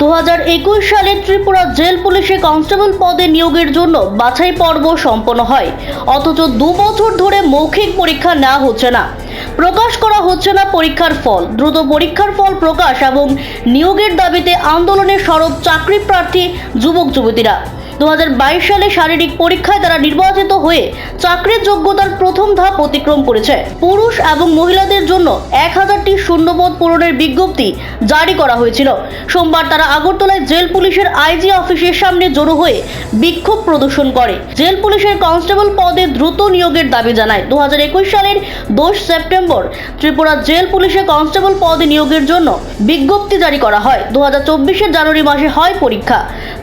দু হাজার একুশ সালে ত্রিপুরা জেল পুলিশে কনস্টেবল পদে নিয়োগের জন্য বাছাই পর্ব সম্পন্ন হয়। অথচ দু বছর ধরে মৌখিক পরীক্ষা নেওয়া হচ্ছে না। প্রকাশ করা হচ্ছে না পরীক্ষার ফল। দ্রুত পরীক্ষার ফল প্রকাশ এবং নিয়োগের দাবিতে আন্দোলনে সরব চাকরি প্রার্থী যুবক যুবতীরা দু হাজার বাইশ সালে শারীরিক পরীক্ষায় তারা নির্বাচিত হয়ে চাকরির যোগ্যতার প্রথম ধাপ অতিক্রম করেছে। পুরুষ এবং মহিলাদের জন্য এক হাজারটি শূন্যপদ পূরণের বিজ্ঞপ্তি জারি করা হয়েছিল। সোমবার তারা আগরতলায় জেল পুলিশের আইজি অফিসের সামনে জড়ো হয়ে বিক্ষোভ প্রদর্শন করে। জেল পুলিশের কনস্টেবল পদে দ্রুত নিয়োগের দাবি জানায়। দু হাজার একুশ সালের দোষ সেপ্টেম্বর ত্রিপুরা জেল পুলিশে কনস্টেবল পদে নিয়োগের জন্য বিজ্ঞপ্তি জারি করা হয়। দু হাজার জানুয়ারি মাসে হয় পরীক্ষা।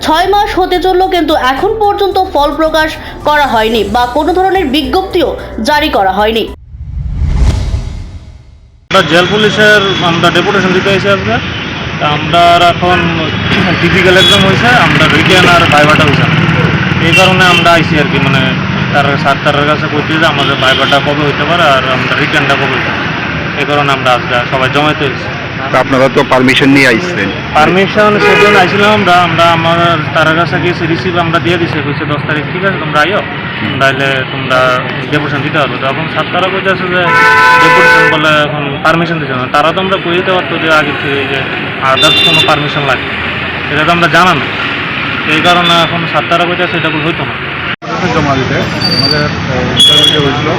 ছয় মাস হতে চলল কিন্তু এখন পর্যন্ত ফল প্রকাশ করা হয়নি বা কোনো ধরনের বিজ্ঞপ্তিও জারি করা হয়নি। আমরা জেল পুলিশের, আমরা ডেপুটেশন দিতে এসে আজকে। আমরা এখন ফিজিক্যাল এক্সাম হয়েছে, আমরা রিটার্ন আর ভাইভাটা হয়েছে এই কারণে আমরা আইসি আর কি মানে তার স্যার তারের কাছে করতে যে আমাদের ভাইভাটা কবে হইতে পারে আর আমরা রিটার্নটা কবে হইতে পারে। এই কারণে আমরা আজকে সবাই জমাইতে হয়েছি। তা আপনারা তো পারমিশন নিয়ে আইসলেন পারমিশন সেদিন আইছিলাম আমরা আমরা আমার তার কাছে গিয়েছি রিসিভ আমরা দিয়ে দিছি কইছে দশ তারিখ ঠিক আছে তোমরা আইও। তাইলে তোমরা ডেপুটেশন দিতে পারব। তো এখন সাত তারা কইতেছে যে ডেপুটেশন বলে এখন পারমিশন দিচ্ছে না তারা তো আমরা কই দিতে পারতো যে আগে থেকে যে আদার্স কোনো পারমিশন লাগে সেটা তো আমরা জানা না এই কারণে এখন সাত তারা কইতেছে এটা হইতো না। জমা দিতে আমাদের ইন্টারভিউ হয়েছিল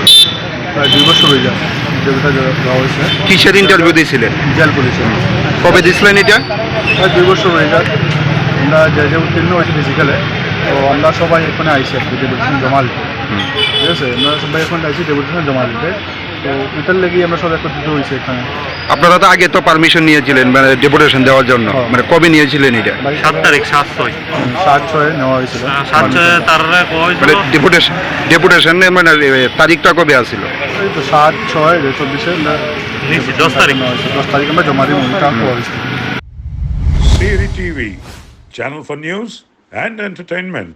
প্রায় দুই বছর হয়ে যায় ইন্টারভিউটা দেওয়া হয়েছে। কিসের ইন্টারভিউ দিয়েছিলেন জেল পুলিশে কবে দিয়েছিলেন এটা? দুই বছর হয়ে যায় আমরা যে যে উত্তীর্ণ হয়েছি ফিজিক্যালে তো আমরা সবাই এখানে আইসি আর কি ডেপুটেশন জমা দিতে ঠিক আছে? আমরা সবাই এখন আইসি ডেপুটেশন জমা দিতে তো এটার লেগেই আমরা সবাই একত্রিত হয়েছি এখানে। আপনারা তো আগে তো পারমিশন নিয়েছিলেন মানে ডেপুটেশন দেওয়ার জন্য। হ্যাঁ। মানে কবে নিয়েছিলেন এটা? সাত তারিখ সাত ছয়। সাত ছয়ে নেওয়া হয়েছিল। সাত ছয় তারা মানে ডেপুটেশন ডেপুটেশন মানে তারিখটা কবে আসছিল এই তো সাত ছয় চব্বিশে নিয়েছি, দশ তারিখ। নেওয়া হয়েছে দশ তারিখ আমরা জমা দিব ওইটা হওয়া হয়েছে Siri TV, channel for news and entertainment.